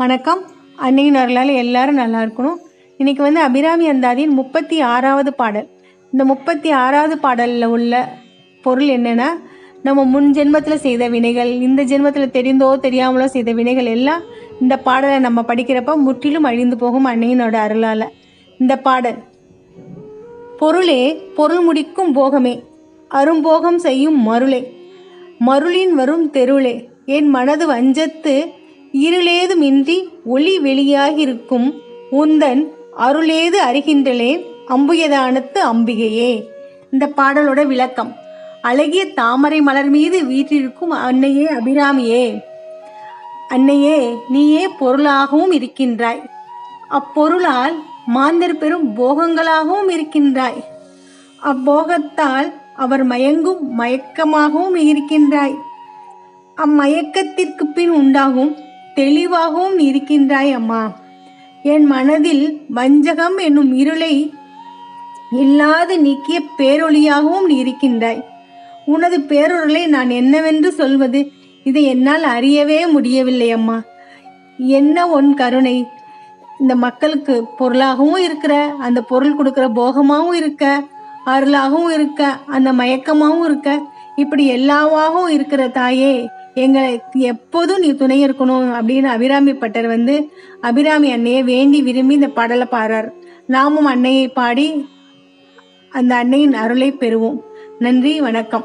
வணக்கம். அன்னையின் அருளால் எல்லாரும் நல்லா இருக்கணும். இன்றைக்கி வந்து அபிராமி அந்தாதியின் முப்பத்தி ஆறாவது பாடல். இந்த முப்பத்தி ஆறாவது பாடலில் உள்ள பொருள் என்னென்னா நம்ம முன் ஜென்மத்தில் செய்த வினைகள் இந்த ஜென்மத்தில் தெரிந்தோ தெரியாமலோ செய்த வினைகள் எல்லாம் இந்த பாடலை நம்ம படிக்கிறப்ப முற்றிலும் அழிந்து போகும் அன்னையினோட அருளால். இந்த பாடல் பொருளே பொருள் முடிக்கும் போகமே அரும்போகம் செய்யும் மருளே. மருளின் வரும் தெருளே என் மனது வஞ்சத்து இருளேதுமின்றி ஒளி வெளியாகிருக்கும் உந்தன் அருளேது அறிகின்றலேன் அம்புயதானத்து அம்பிகையே. இந்த பாடலோட விளக்கம். அழகிய தாமரை மலர் மீது வீற்றிருக்கும் அன்னையே அபிராமியே. அன்னையே நீயே பொருளாகவும் இருக்கின்றாய். அப்பொருளால் மாந்தர் பெறும் போகங்களாகவும் இருக்கின்றாய். அப்போகத்தால் அவர் மயங்கும் மயக்கமாகவும் இருக்கின்றாய். அம்மயக்கத்திற்கு பின் உண்டாகும் தெளிவாகவும் நீ இருக்கின்றாய் அம்மா. என் மனதில் வஞ்சகம் என்னும் இருளை இல்லாது நீக்கிய பேரொளியாகவும் நீ இருக்கின்றாய். உனது பேரொருளை நான் என்னவென்று சொல்வது இதை என்னால் அறியவே முடியவில்லை அம்மா. என்ன உன் கருணை? இந்த மக்களுக்கு பொருளாகவும் இருக்கிற அந்த பொருள் கொடுக்குற போகமாகவும் இருக்க அருளாகவும் இருக்க அந்த மயக்கமாகவும் இருக்க இப்படி எல்லாவாகவும் இருக்கிற தாயே எங்களை எப்போதும் நீ துணை இருக்கணும் அப்படின்னு அபிராமி பட்டர் வந்து அபிராமி அன்னையை வேண்டி விரும்பி இந்த பாடலை பாடுறார். நாமும் அன்னையை பாடி அந்த அன்னையின் அருளை பெறுவோம். நன்றி வணக்கம்.